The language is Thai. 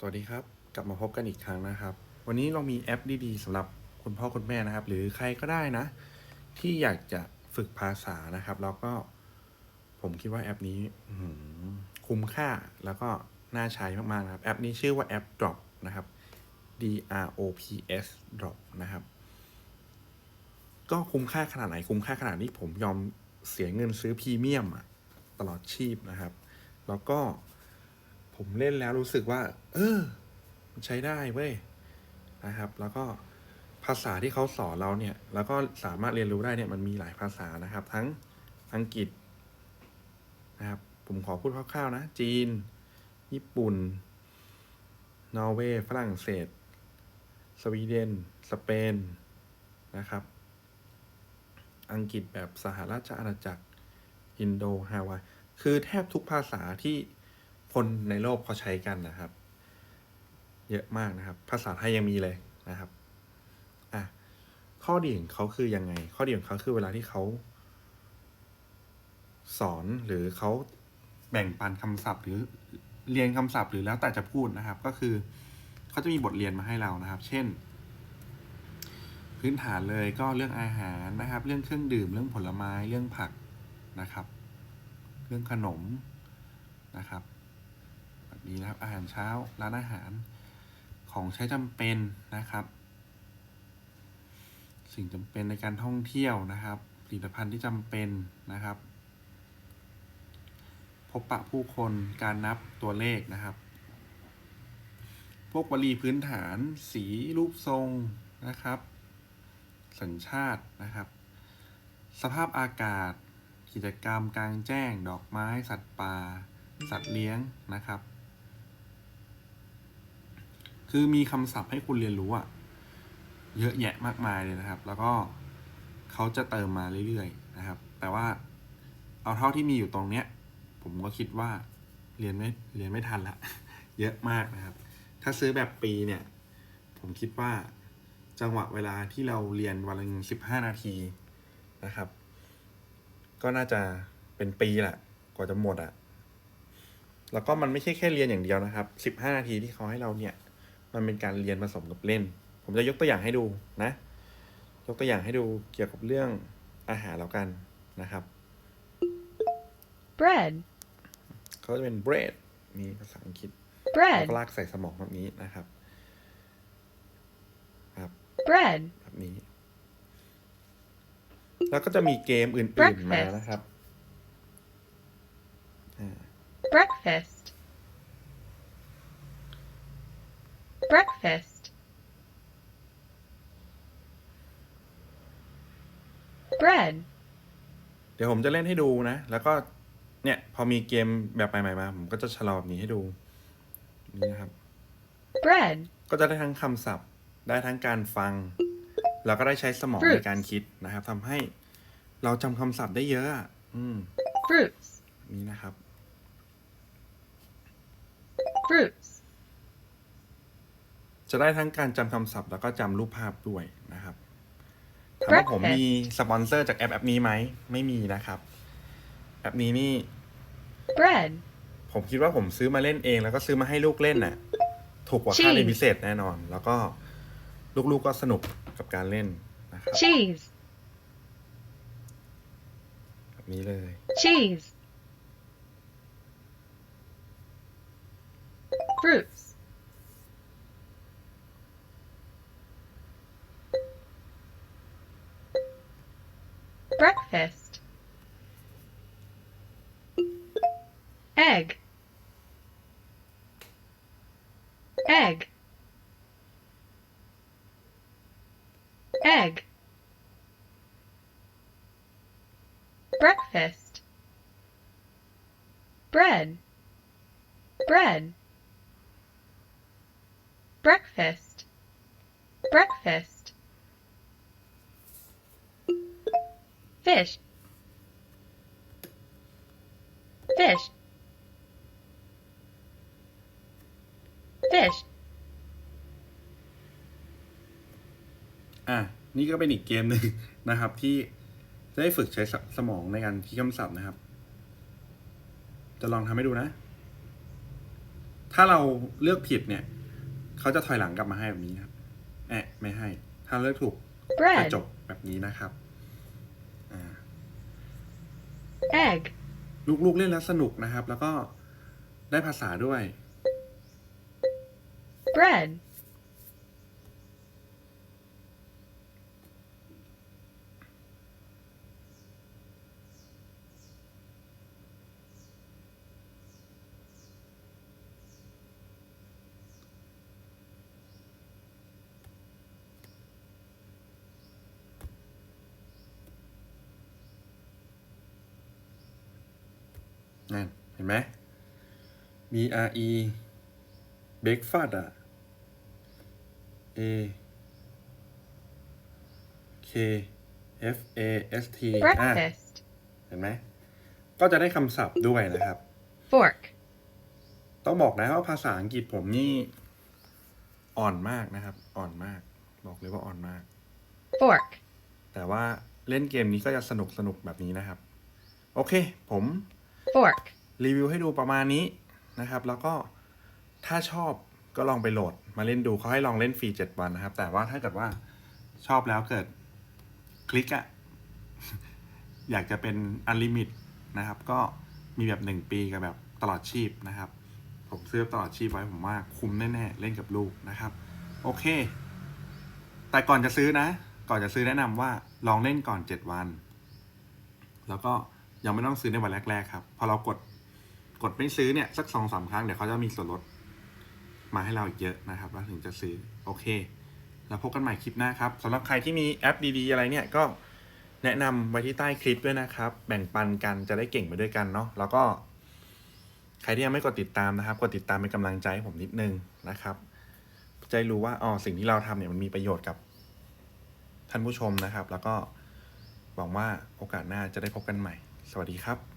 สวัสดีครับ กลับมาพบกันอีกครั้งนะครับ วันนี้เรามีแอปดีๆสำหรับคุณพ่อคุณแม่นะครับ หรือใครก็ได้นะ ที่อยากจะฝึกภาษานะครับ แล้วก็ ผมคิดว่าแอปนี้คุ้มค่าแล้วก็น่าใช้มากๆนะครับ แอปนี้ชื่อว่าแอป Drop นะครับ D R O P S Drop นะครับ ก็คุ้มค่าขนาดไหนคุ้มค่าขนาดนี้ผมยอมเสียเงินซื้อพรีเมียมตลอดชีพนะครับ แล้วก็ ผมเล่นแล้วรู้สึกว่า เออ มันใช้ได้เว้ยนะครับ แล้วก็ภาษาที่เขาสอนเราเนี่ย แล้วก็สามารถเรียนรู้ได้เนี่ยมันมีหลายภาษานะครับ ทั้งอังกฤษนะครับ ผมขอพูดคร่าวๆนะ จีน ญี่ปุ่น นอร์เวย์ ฝรั่งเศส สวีเดน สเปน นะครับ อังกฤษแบบสหราชอาณาจักร อินโดฮาวาย คือแทบทุกภาษาที่ คนในโลกเขาใช้กันนะครับ เยอะมากนะครับ ภาษาไทยยังมีเลยนะครับอะข้อดีของเขาคือยังไง ข้อดีของเขาคือเวลาที่เขา สอนหรือเขาแบ่งปันคำศัพท์ หรือเรียนคำศัพท์หรือแล้วแต่จะพูดนะครับ ก็คือเขาจะมีบทเรียนมาให้เรานะครับ เช่น พื้นฐานเลยก็เรื่องอาหารนะครับ เรื่องเครื่องดื่ม เรื่องผลไม้เรื่องผักนะครับ เรื่องขนมนะครับ แบบนี้นะครับ อาหารเช้า ร้านอาหาร ของใช้จำเป็นนะครับ สิ่งจำเป็นในการท่องเที่ยวนะครับ ผลิตภัณฑ์ที่จำเป็นนะครับ พบปะผู้คน การนับตัวเลขนะครับ พวกวลีพื้นฐาน สีรูปทรงนะครับ สัญชาตินะครับ สภาพอากาศ กิจกรรมกลางแจ้ง ดอกไม้ สัตว์ป่าสัตว์เลี้ยงนะครับ คือมีคำศัพท์ให้คุณเรียนรู้อะเยอะแยะมากมายเลยนะครับ แล้วก็เขาจะเติมมาเรื่อยๆนะครับ แต่ว่าเอาเท่าที่มีอยู่ตรงเนี้ย ผมก็คิดว่าเรียนไม่เรียนไม่ทันละ เยอะมากนะครับ ถ้าซื้อแบบปีเนี่ย ผมคิดว่าจังหวะเวลาที่เราเรียนวันละสิบห้านาทีนะครับ ก็น่าจะเป็นปีแหละกว่าจะหมดอะแล้วก็มันไม่ใช่แค่เรียนอย่างเดียวนะครับสิบห้านาทีที่เขาให้เราเนี่ย มันเป็นการเรียนผสมกับเล่น ผมจะยกตัวอย่างให้ดูนะ ยกตัวอย่างให้ดูเกี่ยวกับเรื่องอาหารแล้วกันนะครับ bread, เขาจะเป็น bread มีภาษาอังกฤษแล้ว bread, ก็ลากใส่สมองแบบนี้นะครับ ครับ bread, แบบนี้ แล้วก็จะมีเกมอื่น ๆ มา Breakfast นะครับอ่า breakfast, breakfast, bread, เดี๋ยวผมจะเล่นให้ดูนะ แล้วก็เนี่ย พอมีเกมแบบใหม่ๆมา ผมก็จะชะลอแบบนี้ให้ดู นี่นะครับ bread, ก็จะได้ทั้งคำศัพท์ ได้ทั้งการฟัง แล้วก็ได้ใช้สมอง Fruits ในการคิดนะครับทำให้เราจำคำศัพท์ได้เยอะอะอืม fruits, นี่นะครับ fruits, จะได้ทั้งการจำคำศัพท์แล้วก็จำรูปภาพด้วยนะครับถามว่าผม Breakfast มีสปอนเซอร์จากแอปแอปนี้ไหม ไม่มีนะครับ แอปนี้นี่ bread, ผมคิดว่าผมซื้อมาเล่นเอง แล้วก็ซื้อมาให้ลูกเล่นน่ะ ถูกกว่าค่า Cheese เรียนพิเศษแน่นอน แล้วก็ลูกๆก็สนุกกับการเล่นนะครับ cheese, แบบนี้เลย cheese, fruits, breakfast, egg, egg, egg, breakfast, bread, bread, breakfast, breakfast, fish, fish, fish, อะ นี่ก็เป็นอีกเกมหนึ่งนะครับ ที่จะได้ฝึกใช้สสมองในการคิดคำศัพท์นะครับ จะลองทำให้ดูนะ ถ้าเราเลือกผิดเนี่ย เขาจะถอยหลังกลับมาให้แบบนี้ครับ แอะ ไม่ให้ ถ้าเลือกถูกจะ bread, จบแบบนี้นะครับ อ่า egg, ลูกๆเล่นแล้วสนุกนะครับ แล้วก็ได้ภาษาด้วย bread, นั่นเห็นไหม B R E breakfast อะ A K F A S T อะ breakfast, เห็นไหม ก็จะได้คำศัพท์ด้วยนะครับ fork, ต้องบอกนะว่าภาษาอังกฤษผมนี่ อ่อนมากนะครับ อ่อนมาก บอกเลยว่าอ่อนมาก fork, แต่ว่าเล่นเกมนี้ก็จะสนุกสนุกแบบนี้นะครับ โอเค ผม fork, รีวิวให้ดูประมาณนี้นะครับ แล้วก็ถ้าชอบก็ลองไปโหลดมาเล่นดูเขาให้ลองเล่นฟรีเจ็ดวันนะครับ แต่ว่าถ้าเกิดว่าชอบแล้วเกิดคลิกอะอยากจะเป็นอันลิมิตนะครับ ก็มีแบบหนึ่งปีกับแบบตลอดชีพนะครับ ผมซื้อตลอดชีพไว้ผมว่าคุ้มแน่ๆ เล่นกับลูกนะครับ โอเค แต่ก่อนจะซื้อนะ ก่อนจะซื้อแนะนำว่าลองเล่นก่อนเจ็ดวัน แล้วก็ ยังไม่ต้องซื้อในวันแรก ๆ ครับ พอเรากดกดไม่ซื้อเนี่ยสักสองสามครั้งเดี๋ยวเขาจะมีส่วนลดมาให้เราอีกเยอะนะครับแล้วถึงจะซื้อโอเค แล้วพบกันใหม่คลิปหน้าครับสำหรับใครที่มีแอปดีๆอะไรเนี่ยก็แนะนำไว้ที่ใต้คลิปด้วยนะครับ แบ่งปันกันจะได้เก่งไปด้วยกันเนาะแล้วก็ ใครที่ยังไม่กดติดตามนะครับ กดติดตามเป็นกำลังใจให้ผมนิดนึงนะครับจะรู้ว่าอ๋อสิ่งที่เราทำเนี่ยมันมีประโยชน์กับท่านผู้ชมนะครับ แล้วก็หวังว่าโอกาสหน้าจะได้พบกันใหม่ สวัสดีครับ